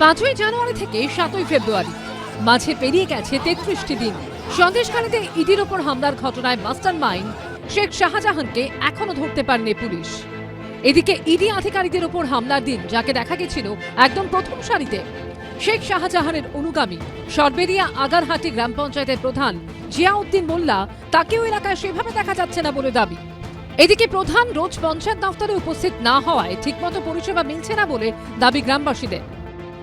পাঁচই জানুয়ারি থেকে সাতই ফেব্রুয়ারি। মাঝে পেরিয়ে গেছে তেত্রিশটি দিন। সন্দেশখালীতে ইডির ওপর হামলার ঘটনায় মাস্টার মাইন্ড শেখ শাহজাহানকে এখনও ধরতে পারেনি পুলিশ। এদিকে ইডি আধিকারিকদের ওপর হামলার দিন, যাকে দেখা গেছিল একদম প্রথম সারিতে। শেখ শাহজাহানের অনুগামী, সরবেরিয়া আগারহাটি গ্রাম পঞ্চায়েতের প্রধান জিয়াউদ্দিন মোল্লা, তাকেও এলাকায় সেভাবে দেখা যাচ্ছে না বলে দাবি। এদিকে প্রধান রোজ পঞ্চায়েত দফতরে উপস্থিত না হওয়ায় ঠিকমতো পরিষেবা মিলছে না বলে দাবি গ্রামবাসীদের।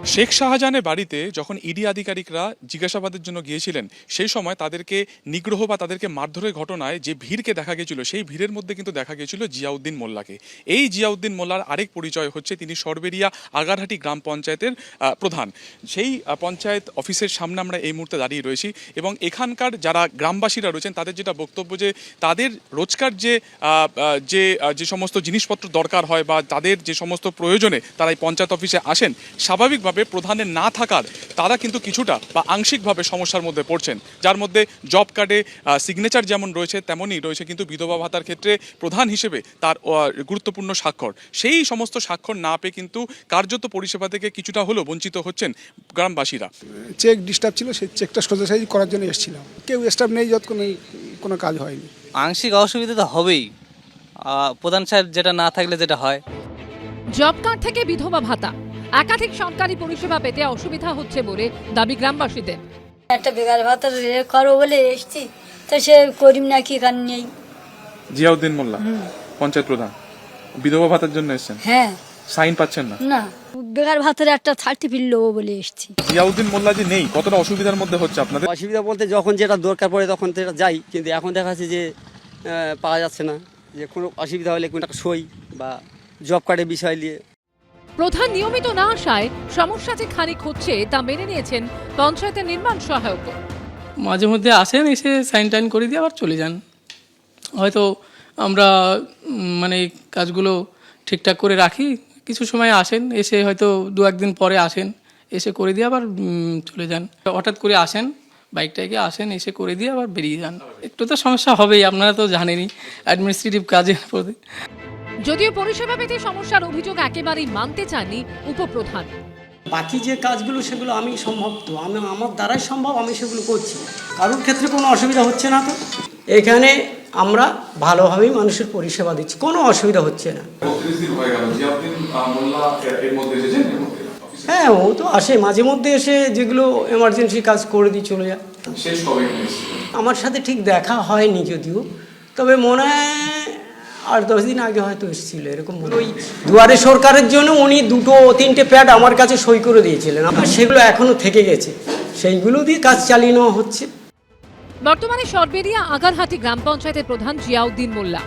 শেখ শাহজাহানের বাড়িতে যখন ইডি আধিকারিকরা জিজ্ঞাসাবাদের জন্য গিয়েছিলেন, সেই সময় তাদেরকে নিগ্রহ বা তাদেরকে মারধরের ঘটনায় যে ভিড়কে দেখা গেছিল সেই ভিড়ের মধ্যে কিন্তু দেখা গেছিল জিয়াউদ্দিন মোল্লাকে। এই জিয়াউদ্দিন মোল্লার আরেক পরিচয় হচ্ছে তিনি সরবেরিয়া আগারহাটি গ্রাম পঞ্চায়েতের প্রধান। সেই পঞ্চায়েত অফিসের সামনে আমরা এই মুহূর্তে দাঁড়িয়ে রয়েছি এবং এখানকার যারা গ্রামবাসীরা রয়েছেন, তাদের যেটা বক্তব্য যে তাদের রোজকার যে যে যে সমস্ত জিনিসপত্র দরকার হয় বা তাদের যে সমস্ত প্রয়োজনে তারা এই পঞ্চায়েত অফিসে আসেন স্বাভাবিকভাবে প্রধানের না থাকার তারা কিন্তু কিছুটা বা আংশিকভাবে সমস্যার মধ্যে পড়ছেন। যার মধ্যে জব কার্ডে সিগনেচার যেমন রয়েছে তেমনই রয়েছে কিন্তু বিধবা ভাতার ক্ষেত্রে প্রধান হিসেবে তার গুরুত্বপূর্ণ স্বাক্ষর। সেই সমস্ত স্বাক্ষর না পেয়ে কিন্তু কার্যত পরিষেবা থেকে কিছুটা হলেও বঞ্চিত হচ্ছেন গ্রামবাসীরা। চেক ডিস্টার্ব ছিল সেই চেকটা সোজাসাইজ করার জন্য এসেছিলাম। কেউ স্টাফ নেই যতক্ষণ কোনো কাজ হয়নি। আংশিক অসুবিধা তো হবেই। প্রধান সাহেব যেটা না থাকলে যেটা হয়? জব কার্ড থেকে বিধবা ভাতা। একাধিক সরকারি পরিষেবা পেতে অসুবিধা হচ্ছে বলে দাবি গ্রামবাসীদের। একটা বেকার ভাতার এ করো বলে এসছি তো সে করিম না কি কারণ নেই। জিয়াউদ্দিন মোল্লা পঞ্চায়েত প্রধান বিধবা ভাতার জন্য এসেছেন? হ্যাঁ। সাইন পাচ্ছেন না? না বেকার ভাতার একটা সার্টিফিকেট নেব বলে এসছি। জিয়াউদ্দিন মোল্লা যে নেই কতটা অসুবিধার মধ্যে হচ্ছে আপনাদের? অসুবিধা বলতে যখন যেটা দরকার পড়ে তখন সেটা যাই কিন্তু এখন দেখা যাচ্ছে যে পাওয়া যাচ্ছে না। যে কোনো অসুবিধা হলে কোনো একটা সই বা জব কার্ডের বিষয় নিয়ে প্রধান নিয়মিত না আসায় সমস্যা যে খানিক হচ্ছে তা মেনে নিয়েছেন পঞ্চায়েতের নির্মাণ সহায়ক। মাঝে মধ্যে আসেন, এসে সাইন টাইন করে দিয়ে আবার চলে যান। হয়তো আমরা মানে কাজগুলো ঠিকঠাক করে রাখি। কিছু সময় আসেন, এসে হয়তো দু একদিন পরে আসেন, এসে করে দিয়ে আবার চলে যান। হঠাৎ করে আসেন বাইকটাকে আসেন, এসে করে দিয়ে আবার বেরিয়ে যান। একটু তো সমস্যা হবেই, আপনারা তো জানেনই অ্যাডমিনিস্ট্রেটিভ কাজের প্রতি যদিও পরিষেবা পেতে সমস্যার অভিযোগ একেবারেই মানতে চাননি উপপ্রধান। বাকি যে কাজগুলো সেগুলো আমি সম্ভব তো। আমি আমার দ্বারাই সম্ভব আমি সেগুলো করছি। কারোর ক্ষেত্রে কোনো অসুবিধা হচ্ছে না তো। এখানে আমরা ভালোভাবেই মানুষের পরিষেবা দিচ্ছি। কোনো অসুবিধা হচ্ছে না। হ্যাঁ ও তো আসে। মাঝে মধ্যে এসে যেগুলো এমার্জেন্সি কাজ করে দিয়ে চলে যায়। আমার সাথে ঠিক দেখা হয়নি যদিও। তবে মনে হয় আট দশ দিন আগে হয়তো এসেছিল, এরকম ওই দুয়ারে সরকারের জন্য উনি দুটো, তিনটে প্যাড আমার কাছে সই করে দিয়েছিলেন। আমার সেগুলো এখনও থেকে গেছে। সেইগুলো দিয়ে কাজ চালিয়ে নেওয়া হচ্ছে। বর্তমানে সরবেরিয়া আগারহাটি গ্রাম পঞ্চায়েতের প্রধান জিয়াউদ্দিন মোল্লা।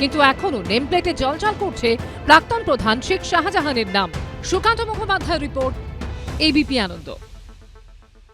কিন্তু এখনও নেমপ্লেটে জলজল করছে প্রাক্তন প্রধান শেখ শাহজাহানের নাম। Sukanta Mukhopadhyay report ABP Ananda